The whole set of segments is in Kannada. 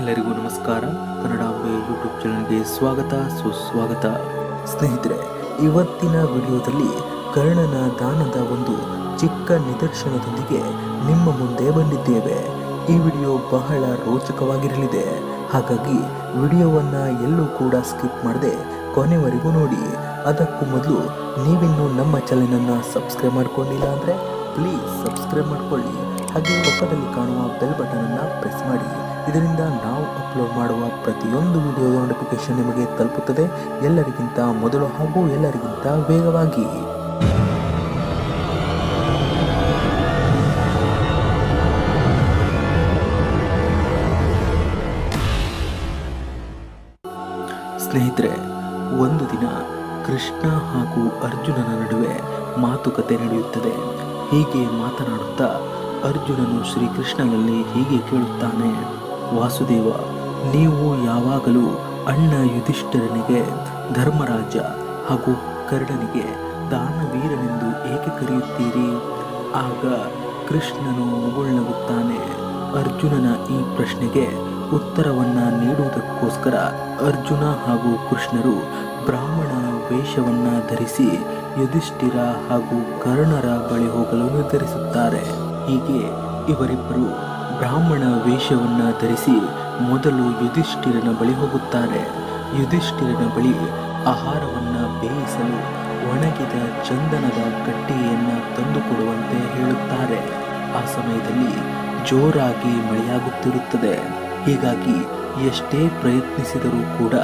ಎಲ್ಲರಿಗೂ ನಮಸ್ಕಾರ. ಕನ್ನಡಾಂಬೆ ಯೂಟ್ಯೂಬ್ ಚಾನಲ್ಗೆ ಸ್ವಾಗತ. ಸುಸ್ವಾಗತ. ಸ್ನೇಹಿತರೆ, ಇವತ್ತಿನ ವಿಡಿಯೋದಲ್ಲಿ ಕರ್ಣನ ದಾನದ ಒಂದು ಚಿಕ್ಕ ನಿದರ್ಶನದೊಂದಿಗೆ ನಿಮ್ಮ ಮುಂದೆ ಬಂದಿದ್ದೇವೆ. ಈ ವಿಡಿಯೋ ಬಹಳ ರೋಚಕವಾಗಿರಲಿದೆ. ಹಾಗಾಗಿ ವಿಡಿಯೋವನ್ನು ಎಲ್ಲೂ ಕೂಡ ಸ್ಕಿಪ್ ಮಾಡದೆ ಕೊನೆವರೆಗೂ ನೋಡಿ. ಅದಕ್ಕೂ ಮೊದಲು ನೀವಿನ್ನೂ ನಮ್ಮ ಚಾನಲನ್ನು ಸಬ್ಸ್ಕ್ರೈಬ್ ಮಾಡ್ಕೊಂಡಿಲ್ಲ ಅಂದರೆ ಪ್ಲೀಸ್ ಸಬ್ಸ್ಕ್ರೈಬ್ ಮಾಡ್ಕೊಳ್ಳಿ. ಹಾಗೆ ಪಕ್ಕದಲ್ಲಿ ಕಾಣುವ ಬೆಲ್ ಬಟನನ್ನು ಪ್ರೆಸ್ ಮಾಡಿ. ಇದರಿಂದ ನಾವು ಅಪ್ಲೋಡ್ ಮಾಡುವ ಪ್ರತಿಯೊಂದು ವಿಡಿಯೋದ ನೋಟಿಫಿಕೇಶನ್ ನಿಮಗೆ ತಲುಪುತ್ತದೆ. ಎಲ್ಲರಿಗಿಂತ ಮೊದಲು ಹಾಗೂ ಎಲ್ಲರಿಗಿಂತ ವೇಗವಾಗಿ. ಸ್ನೇಹಿತರೆ, ಒಂದು ದಿನ ಕೃಷ್ಣ ಹಾಗೂ ಅರ್ಜುನನ ನಡುವೆ ಮಾತುಕತೆ ನಡೆಯುತ್ತದೆ. ಹೀಗೆ ಮಾತನಾಡುತ್ತಾ ಅರ್ಜುನನು ಶ್ರೀಕೃಷ್ಣನಲ್ಲಿ ಹೀಗೆ ಕೇಳುತ್ತಾನೆ. ವಾಸುದೇವ, ನೀವು ಯಾವಾಗಲೂ ಅಣ್ಣ ಯುಧಿಷ್ಠರನಿಗೆ ಧರ್ಮರಾಜ ಹಾಗೂ ಕರ್ಣನಿಗೆ ದಾನವೀರನೆಂದು ಏಕೆ ಕರೆಯುತ್ತೀರಿ? ಆಗ ಕೃಷ್ಣನು ಮುಗುಳ್ನಗುತ್ತಾನೆ. ಅರ್ಜುನನ ಈ ಪ್ರಶ್ನೆಗೆ ಉತ್ತರವನ್ನು ನೀಡುವುದಕ್ಕೋಸ್ಕರ ಅರ್ಜುನ ಹಾಗೂ ಕೃಷ್ಣರು ಬ್ರಾಹ್ಮಣ ವೇಷವನ್ನು ಧರಿಸಿ ಯುಧಿಷ್ಠಿರ ಹಾಗೂ ಕರ್ಣರ ಬಳಿ ಹೋಗಲು ನಿರ್ಧರಿಸುತ್ತಾರೆ. ಹೀಗೆ ಇವರಿಬ್ಬರು ಬ್ರಾಹ್ಮಣ ವೇಷವನ್ನು ಧರಿಸಿ ಮೊದಲು ಯುಧಿಷ್ಠಿರನ ಬಳಿ ಹೋಗುತ್ತಾರೆ. ಯುಧಿಷ್ಠಿರನ ಬಳಿ ಆಹಾರವನ್ನು ಬೇಯಿಸಲು ಒಣಗಿದ ಚಂದನದ ಕಟ್ಟಿಯನ್ನು ತಂದುಕೊಡುವಂತೆ ಹೇಳುತ್ತಾರೆ. ಆ ಸಮಯದಲ್ಲಿ ಜೋರಾಗಿ ಮಳೆಯಾಗುತ್ತಿರುತ್ತದೆ. ಹೀಗಾಗಿ ಎಷ್ಟೇ ಪ್ರಯತ್ನಿಸಿದರೂ ಕೂಡ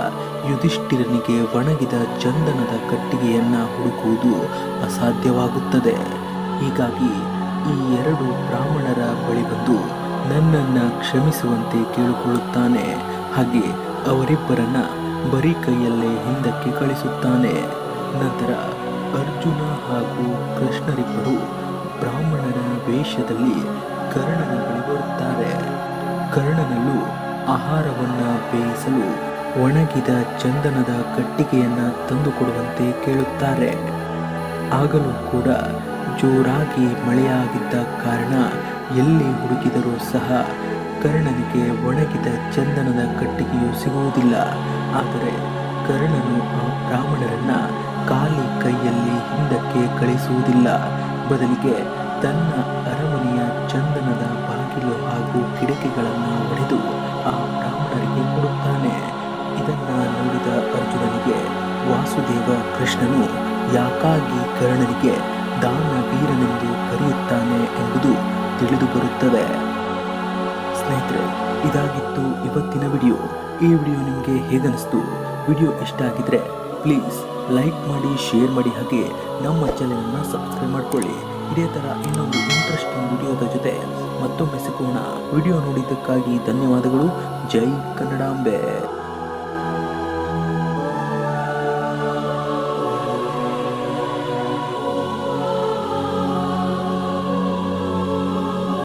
ಯುಧಿಷ್ಠಿರನಿಗೆ ಒಣಗಿದ ಚಂದನದ ಕಟ್ಟಿಗೆಯನ್ನು ಹುಡುಕುವುದು ಅಸಾಧ್ಯವಾಗುತ್ತದೆ. ಹೀಗಾಗಿ ಈ ಎರಡು ಬ್ರಾಹ್ಮಣರ ಬಳಿ ಬಂದು ನನ್ನನ್ನ ಕ್ಷಮಿಸುವಂತೆ ಕೇಳಿಕೊಳ್ಳುತ್ತಾನೆ. ಹಾಗೆ ಅವರಿಬ್ಬರನ್ನ ಬರೀ ಕೈಯಲ್ಲೇ ಹಿಂದಕ್ಕೆ ಕಳಿಸುತ್ತಾನೆ. ನಂತರ ಅರ್ಜುನ ಹಾಗೂ ಕೃಷ್ಣರಿಬ್ಬರು ಬ್ರಾಹ್ಮಣರ ವೇಷದಲ್ಲಿ ಕರ್ಣನ ಬಳಿ ಬರುತ್ತಾರೆ. ಕರ್ಣನಲ್ಲೂ ಆಹಾರವನ್ನು ಬೇಯಿಸಲು ಒಣಗಿದ ಚಂದನದ ಕಟ್ಟಿಗೆಯನ್ನು ತಂದುಕೊಡುವಂತೆ ಕೇಳುತ್ತಾರೆ. ಆಗಲೂ ಕೂಡ ಜೋರಾಗಿ ಮಳೆಯಾಗಿದ್ದ ಕಾರಣ ಎಲ್ಲಿ ಹುಡುಕಿದರೂ ಸಹ ಕರ್ಣನಿಗೆ ಒಣಗಿದ ಚಂದನದ ಕಟ್ಟಿಗೆಯು ಸಿಗುವುದಿಲ್ಲ. ಆದರೆ ಕರ್ಣನು ಆ ಬ್ರಾಹ್ಮಣರನ್ನ ಖಾಲಿ ಕೈಯಲ್ಲಿ ಹಿಂದಕ್ಕೆ ಕಳಿಸುವುದಿಲ್ಲ. ಬದಲಿಗೆ ತನ್ನ ಅರಮನೆಯ ಚಂದನದ ಬಾಗಿಲು ಹಾಗೂ ಕಿಟಕಿಗಳನ್ನು ಒಡೆದು ಆ ಬ್ರಾಹ್ಮಣರಿಗೆ ಕೊಡುತ್ತಾನೆ. ಇದನ್ನು ನೋಡಿದ ಅರ್ಜುನನಿಗೆ, ವಾಸುದೇವ ಕೃಷ್ಣನು ಯಾಕಾಗಿ ಕರ್ಣನಿಗೆ ದಾನ ವೀರನೆಂದು ತಿಳಿದು ಬರುತ್ತದೆ. ಸ್ನೇಹಿತರೆ, ಇದಾಗಿತ್ತು ಇವತ್ತಿನ ವಿಡಿಯೋ. ಈ ವಿಡಿಯೋ ನಿಮಗೆ ಹೇಗನ್ನಿಸ್ತು? ವಿಡಿಯೋ ಇಷ್ಟ ಆಗಿದ್ರೆ ಪ್ಲೀಸ್ ಲೈಕ್ ಮಾಡಿ, ಶೇರ್ ಮಾಡಿ ಹಾಗೆ ನಮ್ಮ ಚಾನೆಲನ್ನು ಸಬ್ಸ್ಕ್ರೈಬ್ ಮಾಡ್ಕೊಳ್ಳಿ. ಇದೇ ಥರ ಇನ್ನೊಂದು ಇಂಟ್ರೆಸ್ಟಿಂಗ್ ವಿಡಿಯೋದ ಜೊತೆ ಮತ್ತೊಮ್ಮೆ ಸಿಗೋಣ. ವಿಡಿಯೋ ನೋಡಿದ್ದಕ್ಕಾಗಿ ಧನ್ಯವಾದಗಳು. ಜೈ ಕನ್ನಡಾಂಬೆ.